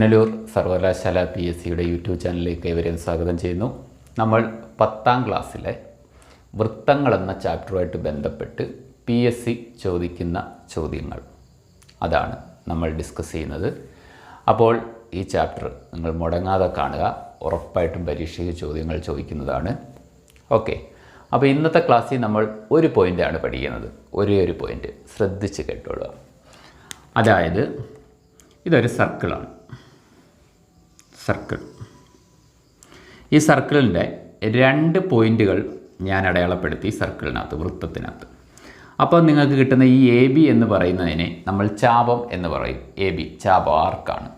പുനലൂർ സർവകലാശാല P S സിയുടെ YouTube ചാനലിലേക്ക് ഇവരെയും സ്വാഗതം ചെയ്യുന്നു. നമ്മൾ പത്താം ക്ലാസ്സിലെ വൃത്തങ്ങൾ എന്ന ചാപ്റ്ററുമായിട്ട് ബന്ധപ്പെട്ട് പി എസ് സി ചോദിക്കുന്ന ചോദ്യങ്ങൾ അതാണ് നമ്മൾ ഡിസ്കസ് ചെയ്യുന്നത്. അപ്പോൾ ഈ ചാപ്റ്റർ നിങ്ങൾ മുടങ്ങാതെ കാണുക. ഉറപ്പായിട്ടും പരീക്ഷയ്ക്ക് ചോദ്യങ്ങൾ ചോദിക്കുന്നതാണ്. ഓക്കെ. അപ്പോൾ ഇന്നത്തെ ക്ലാസ്സിൽ നമ്മൾ ഒരു പോയിന്റാണ് പഠിക്കുന്നത്. ഒരേ ഒരു പോയിന്റ് ശ്രദ്ധിച്ച് കേട്ടോളുക. അതായത് ഇതൊരു സർക്കിളാണ് സർക്കിൾ. ഈ സർക്കിളിന്റെ രണ്ട് പോയിന്റുകൾ ഞാൻ അടയാളപ്പെടുത്തി സർക്കിളിനകത്ത് വൃത്തത്തിനകത്ത്. അപ്പോൾ നിങ്ങൾക്ക് കിട്ടുന്ന ഈ എ ബി എന്ന് പറയുന്നതിനെ നമ്മൾ ചാപം എന്ന് പറയും. എ ബി ചാപം ആർക്കാണ്?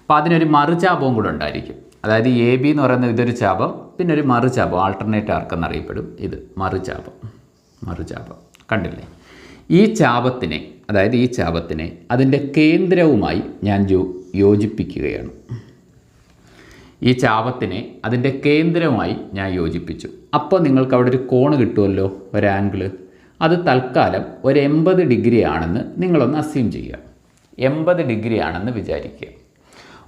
അപ്പോൾ അതിനൊരു മറുചാപവും കൂടെ ഉണ്ടായിരിക്കും. അതായത് എ ബി എന്ന് പറയുന്ന ഇതൊരു ചാപം പിന്നെ ഒരു മറുചാപം ആൾട്ടർനേറ്റ് ആർക്ക് എന്നറിയപ്പെടും ഇത് മറുചാപം മറുചാപം. കണ്ടില്ലേ? ഈ ചാപത്തിനെ അതായത് ഈ ചാപത്തിനെ അതിന്റെ കേന്ദ്രവുമായി ഞാൻ യോജിപ്പിക്കുകയാണ്. ഈ ചാപത്തിനെ അതിന്റെ കേന്ദ്രമായി ഞാൻ യോജിപ്പിച്ചു. അപ്പോൾ നിങ്ങൾക്ക് അവിടെ ഒരു കോണ് കിട്ടുമല്ലോ? ഒരു ആംഗിൾ അത് തൽക്കാലം ഒരു എൺപത് ഡിഗ്രി ആണെന്ന് നിങ്ങളൊന്ന് അസ്യൂം ചെയ്യുക. എൺപത് ഡിഗ്രി ആണെന്ന് വിചാരിക്കുക.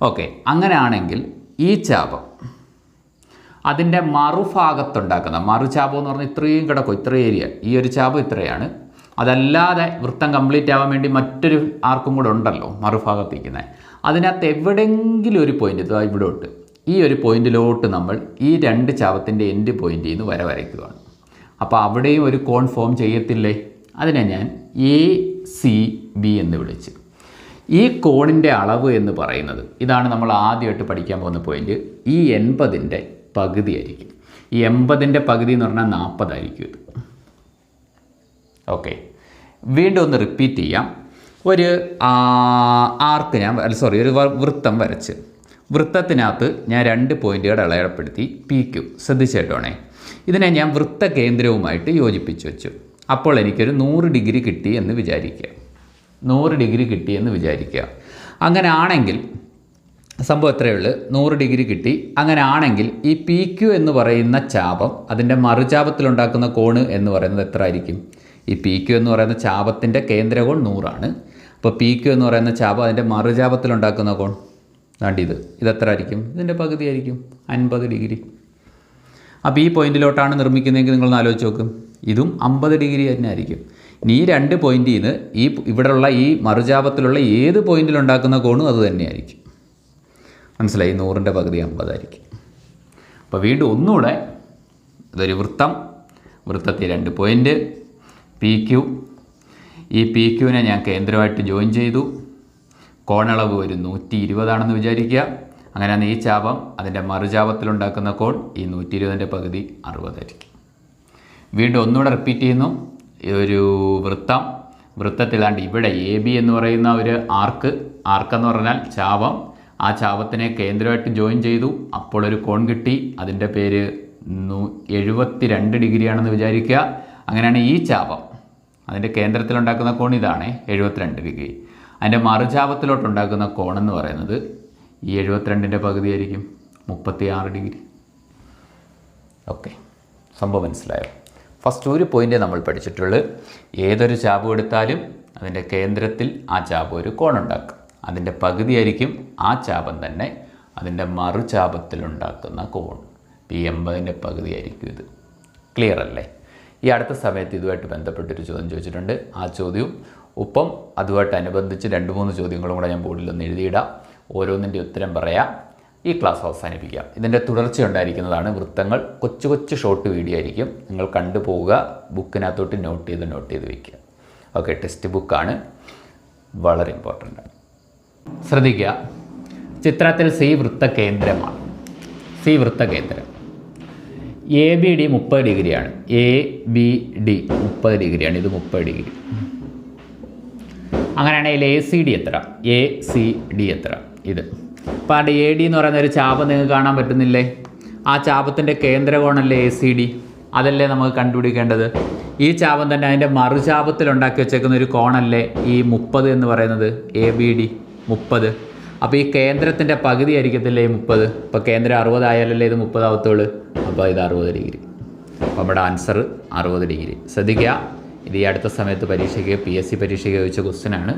ഓക്കെ അങ്ങനെയാണെങ്കിൽ ഈ ചാപം അതിന്റെ മറുഭാഗത്തുണ്ടാക്കുന്ന മറുചാപം എന്ന് പറഞ്ഞാൽ ഇത്രയും കിടക്കും ഇത്ര ഏരിയ. ഈ ഒരു ചാപം ഇത്രയാണ്. അതല്ലാതെ വൃത്തം കംപ്ലീറ്റ് ആവാൻ വേണ്ടി മറ്റൊരു ആർക്കും കൂടെ ഉണ്ടല്ലോ മറുഭാഗത്തിരിക്കുന്നത് അതിനകത്ത് എവിടെയെങ്കിലും ഒരു പോയിന്റ് ഇതാ ഇവിടോട്ട്. ഈ ഒരു പോയിന്റിലോട്ട് നമ്മൾ ഈ രണ്ട് ചാപത്തിന്റെ എൻഡ് പോയിന്റിൽ നിന്ന് വര വരയ്ക്കുകയാണ്. അപ്പോൾ അവിടെയും ഒരു കോൺ ഫോം ചെയ്യത്തില്ലേ? അതിനെ ഞാൻ എ സി ബി എന്ന് വിളിച്ച്. ഈ കോണിന്റെ അളവ് എന്ന് പറയുന്നത് ഇതാണ് നമ്മൾ ആദ്യമായിട്ട് പഠിക്കാൻ പോകുന്ന പോയിന്റ് ഈ എൺപതിന്റെ പകുതി ആയിരിക്കും. ഈ എൺപതിന്റെ പകുതി എന്ന് പറഞ്ഞാൽ നാൽപ്പതായിരിക്കും ഇത്. ഓക്കെ വീണ്ടും ഒന്ന് റിപ്പീറ്റ് ചെയ്യാം. ഒരു ആർക്ക് ഞാൻ സോറി ഒരു വൃത്തം വരച്ച്. വൃത്തത്തിനകത്ത് ഞാൻ രണ്ട് പോയിന്റുകൾ അടയാളപ്പെടുത്തി പി ക്യു ശ്രദ്ധിച്ചേട്ടോണേ. ഇതിനെ ഞാൻ വൃത്ത കേന്ദ്രവുമായിട്ട് യോജിപ്പിച്ച് വെച്ചു. അപ്പോൾ എനിക്കൊരു നൂറ് ഡിഗ്രി കിട്ടി എന്ന് വിചാരിക്കുക. നൂറ് ഡിഗ്രി കിട്ടി എന്ന് വിചാരിക്കുക. അങ്ങനെ ആണെങ്കിൽ സംഭവം എത്രയേ ഉള്ളൂ. നൂറ് ഡിഗ്രി കിട്ടി. അങ്ങനെ ആണെങ്കിൽ ഈ പി ക്യു എന്ന് പറയുന്ന ചാപം അതിന്റെ മറുചാപത്തിലുണ്ടാക്കുന്ന കോണ് എന്ന് പറയുന്നത് എത്ര ആയിരിക്കും ഈ പി ക്യു എന്ന് പറയുന്ന ചാപത്തിന്റെ കേന്ദ്രകോൺ നൂറാണ്. അപ്പോൾ പി ക്യു എന്ന് പറയുന്ന ചാപം അതിന്റെ മറുചാപത്തിലുണ്ടാക്കുന്ന കോൺ? ഇത് ഇതെത്ര ആയിരിക്കും ഇതിന്റെ പകുതി ആയിരിക്കും അൻപത് ഡിഗ്രി. അപ്പോൾ ഈ പോയിന്റിലോട്ടാണ് നിർമ്മിക്കുന്നതെങ്കിൽ നിങ്ങളൊന്ന് ആലോചിച്ച് നോക്കും. ഇതും അമ്പത് ഡിഗ്രി തന്നെ ആയിരിക്കും ഇനി ഈ രണ്ട് പോയിന്റിൽ നിന്ന് ഈ ഇവിടെയുള്ള ഈ മറുചാപത്തിലുള്ള ഏത് പോയിന്റിൽ ഉണ്ടാക്കുന്ന കോണും അത് തന്നെയായിരിക്കും. മനസ്സിലായി? നൂറിന്റെ പകുതി അമ്പതായിരിക്കും. അപ്പോൾ വീണ്ടും ഒന്നുകൂടെ ഇതൊരു വൃത്തം. വൃത്തത്തിൽ രണ്ട് പോയിന്റ് പി ക്യു. ഈ പി ക്യുവിനെ ഞാൻ കേന്ദ്രമായിട്ട് ജോയിൻ ചെയ്തു. കോണളവ് ഒരു നൂറ്റി ഇരുപതാണെന്ന് വിചാരിക്കുക അങ്ങനെയാണ് ഈ ചാപം. അതിന്റെ മറുചാപത്തിലുണ്ടാക്കുന്ന കോൺ ഈ നൂറ്റി ഇരുപതിന്റെ പകുതി അറുപതായിരിക്കും. വീണ്ടും ഒന്നുകൂടെ റിപ്പീറ്റ് ചെയ്യുന്നു. ഒരു വൃത്തം. വൃത്തത്തിലാണ്ട് ഇവിടെ എ ബി എന്ന് പറയുന്ന ഒരു ആർക്ക് ആർക്കെന്ന് പറഞ്ഞാൽ ചാപം. ആ ചാപത്തിനെ കേന്ദ്രമായിട്ട് ജോയിൻ ചെയ്തു. അപ്പോൾ ഒരു കോൺ കിട്ടി. അതിന്റെ പേര് എഴുപത്തി രണ്ട് ഡിഗ്രിയാണെന്ന് വിചാരിക്കുക. അങ്ങനെയാണ് ഈ ചാപം. അതിന്റെ കേന്ദ്രത്തിലുണ്ടാക്കുന്ന കോൺ ഇതാണ്. എഴുപത്തിരണ്ട് ഡിഗ്രി. അതിന്റെ മറുചാപത്തിലോട്ടുണ്ടാക്കുന്ന കോണെന്ന് പറയുന്നത് ഈ എഴുപത്തിരണ്ടിന്റെ പകുതിയായിരിക്കും മുപ്പത്തി ആറ് ഡിഗ്രി. ഓക്കെ സംഭവം മനസ്സിലായോ? ഫസ്റ്റ് ഒരു പോയിന്റ് നമ്മൾ പഠിച്ചിട്ടുള്ളൂ ഏതൊരു ചാപം എടുത്താലും അതിന്റെ കേന്ദ്രത്തിൽ ആ ചാപം ഒരു കോണുണ്ടാക്കും അതിന്റെ പകുതിയായിരിക്കും ആ ചാപം തന്നെ അതിന്റെ മറുചാപത്തിലുണ്ടാക്കുന്ന കോൺ. പി എൺപതിന്റെ പകുതിയായിരിക്കും ഇത്. ക്ലിയർ അല്ലേ? ഈ അടുത്ത സമയത്ത് ഇതുമായിട്ട് ബന്ധപ്പെട്ടൊരു ചോദ്യം ചോദിച്ചിട്ടുണ്ട്. ആ ചോദ്യവും ഒപ്പം അതുമായിട്ട് അനുബന്ധിച്ച് രണ്ട് മൂന്ന് ചോദ്യങ്ങളും കൂടെ ഞാൻ ബോർഡിൽ ഒന്ന് എഴുതിയിടാം. ഓരോന്നിന്റെ ഉത്തരം പറയാം. ഈ ക്ലാസ് അവസാനിപ്പിക്കാം. ഇതിന്റെ തുടർച്ച ഉണ്ടായിരിക്കുന്നതാണ് വൃത്തങ്ങൾ. കൊച്ചു കൊച്ചു ഷോർട്ട് വീഡിയോ ആയിരിക്കും. നിങ്ങൾ കണ്ടുപോവുക ബുക്കിനകത്തോട്ട് നോട്ട് ചെയ്ത് നോട്ട് ചെയ്ത് വയ്ക്കുക ഓക്കെ ടെക്സ്റ്റ് ബുക്കാണ് വളരെ ഇമ്പോർട്ടന്റ് ആണ്. ശ്രദ്ധിക്കുക. ചിത്രത്തിൽ സി വൃത്ത കേന്ദ്രമാണ്. സി വൃത്ത കേന്ദ്രം. എ ബി ഡി മുപ്പത് ഡിഗ്രിയാണ്. എ ബി ഡി മുപ്പത് ഡിഗ്രിയാണ്. ഇത് മുപ്പത് ഡിഗ്രി. അങ്ങനെയാണെങ്കിൽ എ സി ഡി എത്ര? എ സി ഡി എത്ര? ഇത്. അപ്പോൾ അവിടെ എ ഡി എന്ന് പറയുന്ന ഒരു ചാപം നിങ്ങൾക്ക് കാണാൻ പറ്റുന്നില്ലേ? ആ ചാപത്തിന്റെ കേന്ദ്രകോണല്ലേ എ സി ഡി അതല്ലേ നമുക്ക് കണ്ടുപിടിക്കേണ്ടത്? ഈ ചാപം തന്നെ അതിന്റെ മറുചാപത്തിൽ ഉണ്ടാക്കി വെച്ചേക്കുന്ന ഒരു കോണല്ലേ ഈ മുപ്പത് എന്ന് പറയുന്നത്? എ ബി ഡി മുപ്പത്. അപ്പോൾ ഈ കേന്ദ്രത്തിന്റെ പകുതി ആയിരിക്കത്തില്ലേ ഈ മുപ്പത്? ഇപ്പോൾ കേന്ദ്രം അറുപതായാലല്ലേ ഇത് മുപ്പതാവത്തുള്ളൂ? അപ്പോൾ ഇത് അറുപത് ഡിഗ്രി. അപ്പോൾ നമ്മുടെ ആൻസർ അറുപത് ഡിഗ്രി. ശ്രദ്ധിക്കുക. ഇത് ഈ അടുത്ത സമയത്ത് പരീക്ഷയ്ക്ക് പി എസ് സി പരീക്ഷയ്ക്ക് ചോദിച്ച ക്വസ്റ്റ്യനാണ്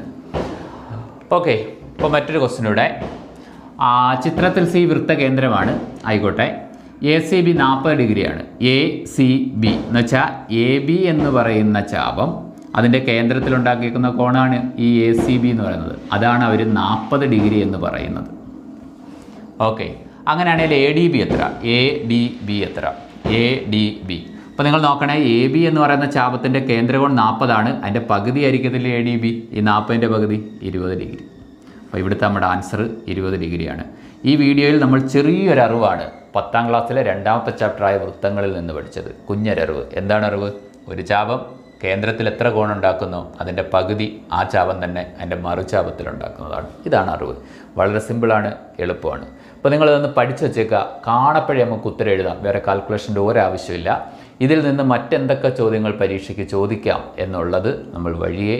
ഓക്കെ ഇപ്പോൾ മറ്റൊരു ആ, ചിത്രത്തിൽ സി വൃത്ത കേന്ദ്രമാണ്. ആയിക്കോട്ടെ. എ സി ബി നാൽപ്പത് ഡിഗ്രിയാണ് എ സി ബി എന്ന് വെച്ചാൽ എ ബി എന്ന് പറയുന്ന ചാപം അതിന്റെ കേന്ദ്രത്തിലുണ്ടാക്കിയിരിക്കുന്ന കോണാണ് ഈ എ സി ബി എന്ന് പറയുന്നത്. അതാണ് അവർ നാൽപ്പത് ഡിഗ്രി എന്ന് പറയുന്നത്. ഓക്കെ അങ്ങനെയാണെങ്കിൽ എ ഡി ബി എത്ര? എ ഡി ബി എത്ര? എ ഡി ബി അപ്പോൾ നിങ്ങൾ നോക്കണേ എ ബി എന്ന് പറയുന്ന ചാപത്തിന്റെ കേന്ദ്രകോൺ നാൽപ്പതാണ് അതിന്റെ പകുതി ആയിരിക്കത്തില്ല എ ഡി ബി ഈ നാൽപ്പതിന്റെ പകുതി ഇരുപത് ഡിഗ്രി. അപ്പോൾ ഇവിടുത്തെ നമ്മുടെ ആൻസർ ഇരുപത് ഡിഗ്രിയാണ്. ഈ വീഡിയോയിൽ നമ്മൾ ചെറിയൊരു അറിവാണ്. പത്താം ക്ലാസ്സിലെ രണ്ടാമത്തെ ചാപ്റ്ററായ വൃത്തങ്ങളിൽ നിന്ന് പഠിച്ചത്. കുഞ്ഞൊരറിവ്. എന്താണ് അറിവ്? ഒരു ചാപം കേന്ദ്രത്തിൽ എത്ര കോണുണ്ടാക്കുന്നു അതിന്റെ പകുതി ആ ചാപം തന്നെ അതിന്റെ മറുചാപത്തിൽ ഉണ്ടാക്കുന്നതാണ്. ഇതാണ് അറിവ്. വളരെ സിമ്പിളാണ് എളുപ്പമാണ്. അപ്പോൾ നിങ്ങളിതൊന്ന് പഠിച്ചു വെച്ചേക്കുക. കാണപ്പോഴേ നമുക്ക് ഉത്തരം എഴുതാം. വേറെ കാൽക്കുലേഷന്റെ ഒരാവശ്യമില്ല ഇതിൽ നിന്ന് മറ്റെന്തൊക്കെ ചോദ്യങ്ങൾ പരീക്ഷയ്ക്ക് ചോദിക്കാം എന്നുള്ളത് നമ്മൾ വഴിയെ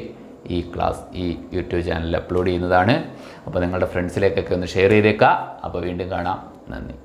ഈ ക്ലാസ് ഈ യൂട്യൂബ് ചാനലിൽ അപ്ലോഡ് ചെയ്യുന്നതാണ്. അപ്പോൾ നിങ്ങളുടെ ഫ്രണ്ട്സിലേക്കൊക്കെ ഒന്ന് ഷെയർ ചെയ്തേക്കാം. അപ്പോൾ വീണ്ടും കാണാം. നന്ദി.